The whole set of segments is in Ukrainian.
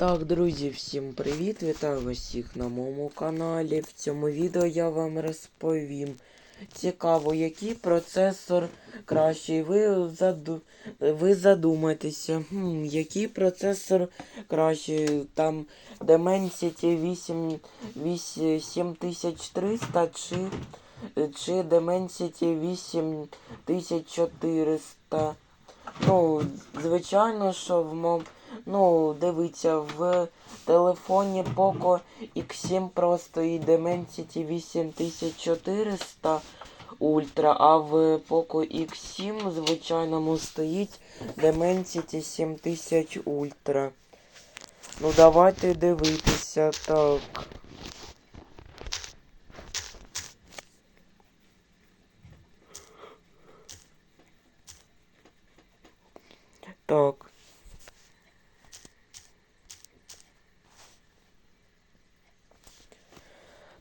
Так, друзі, всім привіт! Вітаю всіх на моєму каналі. В цьому відео я вам розповім. Цікаво, який процесор кращий. Ви, заду... ви задумаєтеся, хм, який процесор кращий. Там Dimensity 8... 8... 7300 чи, чи Dimensity 8400. Ну, звичайно, що в мом... Ну, дивіться, в телефоні Poco X7 просто і Dimensity 8400 Ultra, а в Poco X7 звичайному стоїть Dimensity 7000 Ultra. Ну, давайте дивитися так. Так.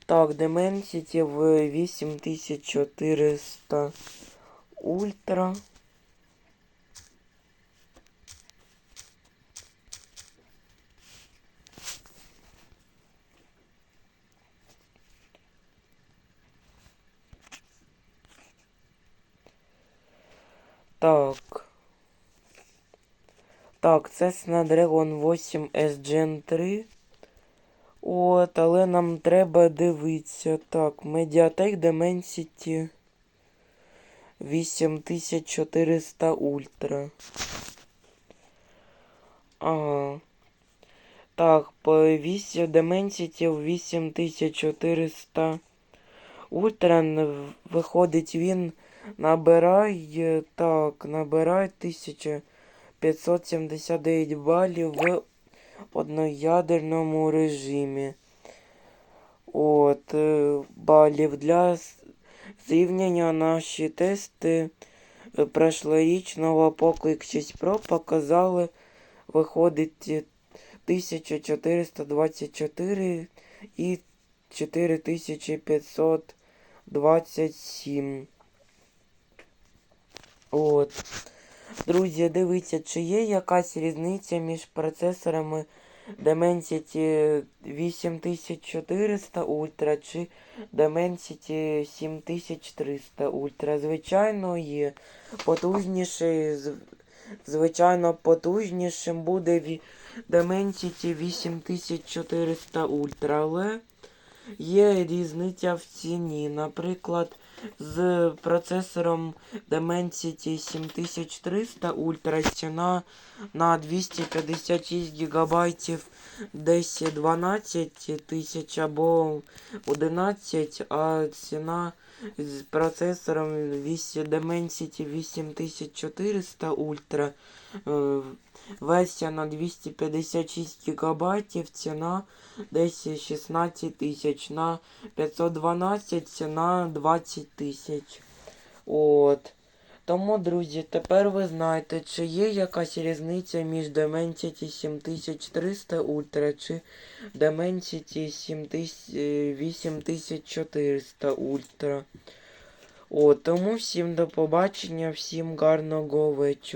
Так, Dimensity в 8400 Ультра. Так. Так, це Snapdragon 8 S Gen 3. От, але нам треба дивитися. Так, Mediatek Dimensity 8400 Ultra. Ага. Так, по 8 Dimensity 8400 Ultra виходить він набирає. Так, набирає 1579 балів в одноядерному режимі. От, е, балів для зрівняння наші тести е, прошлорічного Poco X6 Pro показали, виходить е, 1424 і 4527. От. Друзі, дивіться, чи є якась різниця між процесорами Dimensity 8400 Ultra чи Dimensity 7300 Ultra. Звичайно, є потужніший, звичайно, потужнішим буде Dimensity 8400 Ultra, але є різниця в ціні. Наприклад, з процесором Dimensity 7300 Ultra стіна на 256 гігабайтів десь 12 тисяч або 11, а ціна з процесором Dimensity 8400 Ultra версія на 256 гігабайтів, ціна десь 16 тисяч, на 512 ціна 20 тисяч. От. Тому, друзі, тепер ви знаєте, чи є якась різниця між Dimensity 7300 Ultra чи Dimensity 7000, е, 8400 Ultra. О, тому всім до побачення, всім гарного вечора.